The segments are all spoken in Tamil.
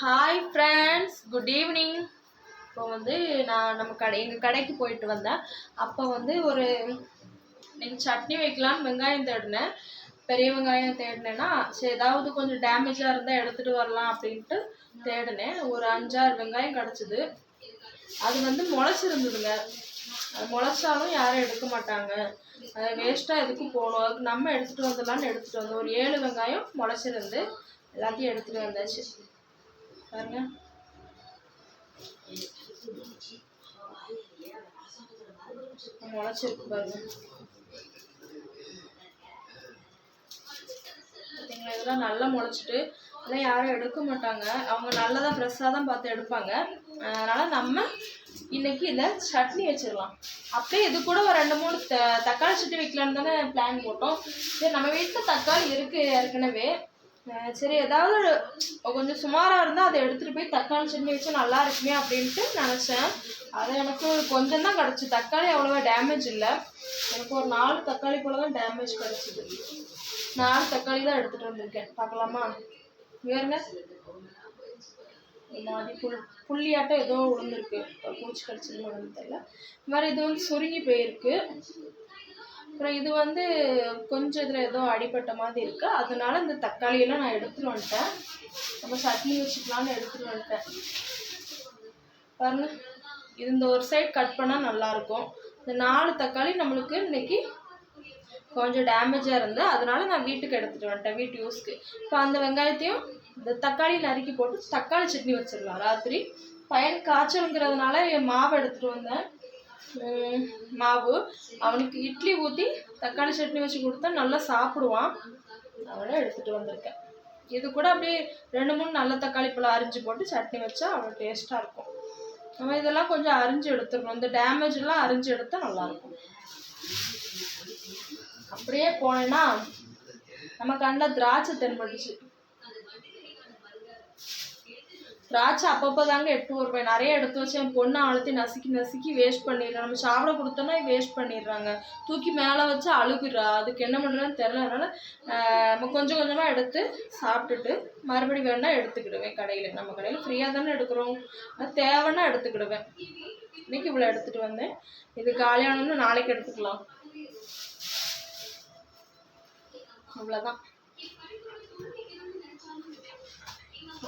ஹாய் ஃப்ரெண்ட்ஸ் குட் ஈவினிங் இப்போ வந்து நான் நம்ம கடை எங்கள் கடைக்கு போயிட்டு வந்தேன். அப்போ வந்து ஒரு நீங்கள் சட்னி வைக்கலான்னு வெங்காயம் தேடினேன். பெரிய வெங்காயம் தேடினேன்னா சரி ஏதாவது கொஞ்சம் டேமேஜாக இருந்தால் எடுத்துகிட்டு வரலாம் அப்படின்ட்டு தேடினேன். ஒரு அஞ்சாறு வெங்காயம் கிடச்சிது. அது வந்து முளைச்சிருந்ததுங்க. அது முளைச்சாலும் யாரும் எடுக்க மாட்டாங்க. அது வேஸ்ட்டாக எதுக்கு போகணும்? அதுக்கு நம்ம எடுத்துகிட்டு வந்துடலான்னு எடுத்துகிட்டு வந்தோம். ஒரு ஏழு வெங்காயம் முளைச்சிருந்து எல்லாத்தையும் எடுத்துகிட்டு வந்தாச்சு. பாருங்க. முளைச்சிருக்கு பாருங்க. பார்த்தீங்களா இதெல்லாம் நல்லா முளைச்சிட்டு இதெல்லாம் யாரும் எடுக்க மாட்டாங்க. அவங்க நல்லதாக ஃப்ரெஷ்ஷாக தான் பார்த்து எடுப்பாங்க. அதனால் நம்ம இன்னைக்கு இதை சட்னி வச்சிடலாம். அப்படியே இது கூட ஒரு ரெண்டு மூணு த தக்காளி சட்னி வைக்கலான்னு தானே பிளான் போட்டோம். சரி நம்ம வீட்டில் தக்காளி இருக்குது ஏற்கனவே. சரி ஏதாவது கொஞ்சம் சுமாராக இருந்தால் அதை எடுத்துகிட்டு போய் தக்காளி சட்னி வச்சு நல்லா இருக்குமே அப்படின்ட்டு நினச்சேன். அது எனக்கு கொஞ்சம் தான் கிடச்சி. தக்காளி அவ்வளோவா டேமேஜ் இல்லை. எனக்கு ஒரு நாலு தக்காளி போல தான் டேமேஜ் கிடச்சிது. நாலு தக்காளி தான் எடுத்துகிட்டு வந்திருக்கேன். பார்க்கலாமா? வேறுங்க இந்த மாதிரி புல் புள்ளியாட்டம் ஏதோ விழுந்திருக்கு பூச்சி கடிச்சதுன்னு தெரியல. இந்த மாதிரி இது வந்து சுருங்கி போயிருக்கு. அப்புறம் இது வந்து கொஞ்சம் இதில் ஏதோ அடிபட்ட மாதிரி இருக்குது அதனால இந்த தக்காளியெல்லாம் நான் எடுத்துகிட்டு வந்துட்டேன். நம்ம சட்னி வச்சுக்கலான்னு எடுத்துகிட்டு வந்துட்டேன். பாருங்க. இது இந்த ஒரு சைடு கட் பண்ணால் நல்லாயிருக்கும் இந்த நாலு தக்காளி நம்மளுக்கு இன்னைக்கு கொஞ்சம் டேமேஜாக இருந்து அதனால நான் வீட்டுக்கு எடுத்துகிட்டு வந்துட்டேன் வீட்டு யூஸ்க்கு இப்போ அந்த வெங்காயத்தையும் இந்த தக்காளி நறுக்கி போட்டு தக்காளி சட்னி வச்சிடலாம். ராத்திரி பயன் காய்ச்சலுங்கிறதுனால என் மாவு எடுத்துகிட்டு வந்தேன். மாவு. அவனுக்கு இட்லி ஊற்றி தக்காளி சட்னி வச்சு கொடுத்தா நல்லா சாப்பிடுவான். அவனை எடுத்துகிட்டு வந்திருக்கேன். இது கூட அப்படியே ரெண்டு மூணு நல்ல தக்காளி பழம் அரிஞ்சு போட்டு சட்னி வச்சா அவ்வளோ டேஸ்ட்டாக இருக்கும். நம்ம இதெல்லாம் கொஞ்சம் அரிஞ்சு எடுத்துடணும் இந்த டேமேஜெல்லாம் அரிஞ்சு எடுத்தால் நல்லாயிருக்கும் அப்படியே போனேன்னா நம்ம கண்ணில் திராட்சை தென்பட்டுச்சு. திராட்சை அப்பப்போ தாங்க எடுத்து வருவேன். நிறைய எடுத்து வச்சு என் பொண்ணை அழுத்தி நசுக்கி நசுக்கி வேஸ்ட் பண்ணிடுறேன். நம்ம சாப்பிட கொடுத்தோன்னா வேஸ்ட் பண்ணிடுறாங்க. தூக்கி மேலே வச்சு அழுகுறா. அதுக்கு என்ன பண்ணுறதுன்னு தெரில அதனால நம்ம கொஞ்சம் கொஞ்சமாக எடுத்து சாப்பிட்டுட்டு மறுபடி வேணா எடுத்துக்கிடுவேன் கடையில். நம்ம கடையில் ஃப்ரீயாக தானே எடுக்கிறோம். அது தேவைன்னா எடுத்துக்கிடுவேன். இன்னைக்கு இவ்வளோ எடுத்துகிட்டு வந்தேன். இது காலியானோன்னு நாளைக்கு எடுத்துக்கலாம். அவ்வளோதான்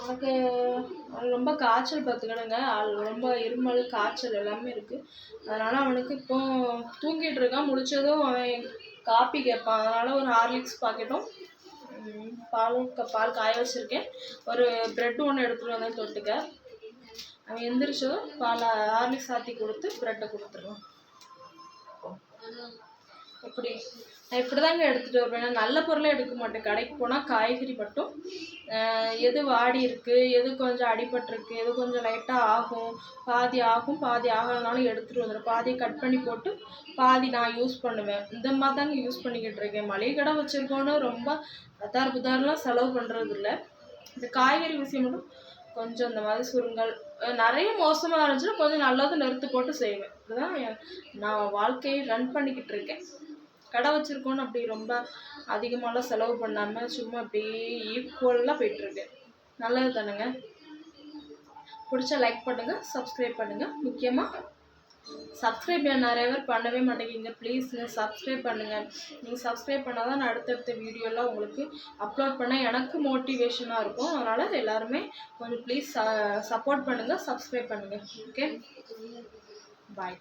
எனக்கு ரொம்ப காய்ச்சல் பார்த்துக்கணுங்க. ஆள் ரொம்ப இருமல் காய்ச்சல் எல்லாமே இருக்குது அதனால் அவனுக்கு இப்போ தூங்கிட்டு இருக்கான். முடிச்சதும் அவன் காப்பி கேட்பான். அதனால் ஒரு ஹார்லிக்ஸ் பாக்கெட்டும் பால் பாலும் க- பால் காய வச்சுருக்கேன். ஒரு ப்ரெட் ஒன்று எடுத்துகிட்டு வந்தேன் தொட்டுக்க. அவன் எந்திரிச்சதும் பால் ஹார்லிக்ஸ் ஆற்றி கொடுத்து ப்ரெட்டை கொடுத்துருவான். எப்படி நான் இப்படி தாங்க எடுத்துகிட்டு வருவேன் நல்ல பொருளே எடுக்க மாட்டேன். கடைக்கு போனால் காய்கறி மட்டும் எது வாடி இருக்குது எது கொஞ்சம் அடிபட்டிருக்கு எது கொஞ்சம் லைட்டாக ஆகும் பாதி ஆகும் பாதி ஆகலைனாலும் எடுத்துகிட்டு வந்துடும் பாதியை கட் பண்ணி போட்டு பாதி நான் யூஸ் பண்ணுவேன். இந்த மாதிரி தாங்க யூஸ் பண்ணிக்கிட்டு இருக்கேன். மளிகை கடை வச்சுருக்கோன்னு ரொம்ப அதார் புதார்லாம் செலவு பண்ணுறது இல்லை இந்த காய்கறி விஷயம் மட்டும் கொஞ்சம் இந்த மாதிரி சுருங்கல் நிறைய மோசமாக இருந்துச்சுன்னா கொஞ்சம் நல்லது நிறுத்து போட்டு செய்வேன். இதுதான் நான் வாழ்க்கையை ரன் பண்ணிக்கிட்டு இருக்கேன். கடை வச்சுருக்கோன்னு அப்படி ரொம்ப அதிகமாகலாம் செலவு பண்ணாமல் சும்மா அப்படியே ஈக்குவலாக போயிட்டுருக்கு. நல்லது தானுங்க? பிடிச்சா லைக் பண்ணுங்கள் சப்ஸ்கிரைப் பண்ணுங்கள் முக்கியமாக சப்ஸ்கிரைப் நிறைய பேர் பண்ணவே மாட்டேங்கிங்க ப்ளீஸுங்க சப்ஸ்கிரைப் பண்ணுங்கள் நீங்கள் சப்ஸ்கிரைப் பண்ணால் தான் நான் அடுத்தடுத்த வீடியோலாம் உங்களுக்கு அப்லோட் பண்ண எனக்கு மோட்டிவேஷனாக இருக்கும். அதனால் எல்லாருமே கொஞ்சம் ப்ளீஸ் சப்போர்ட் பண்ணுங்கள் சப்ஸ்கிரைப் பண்ணுங்கள் ஓகே பாய்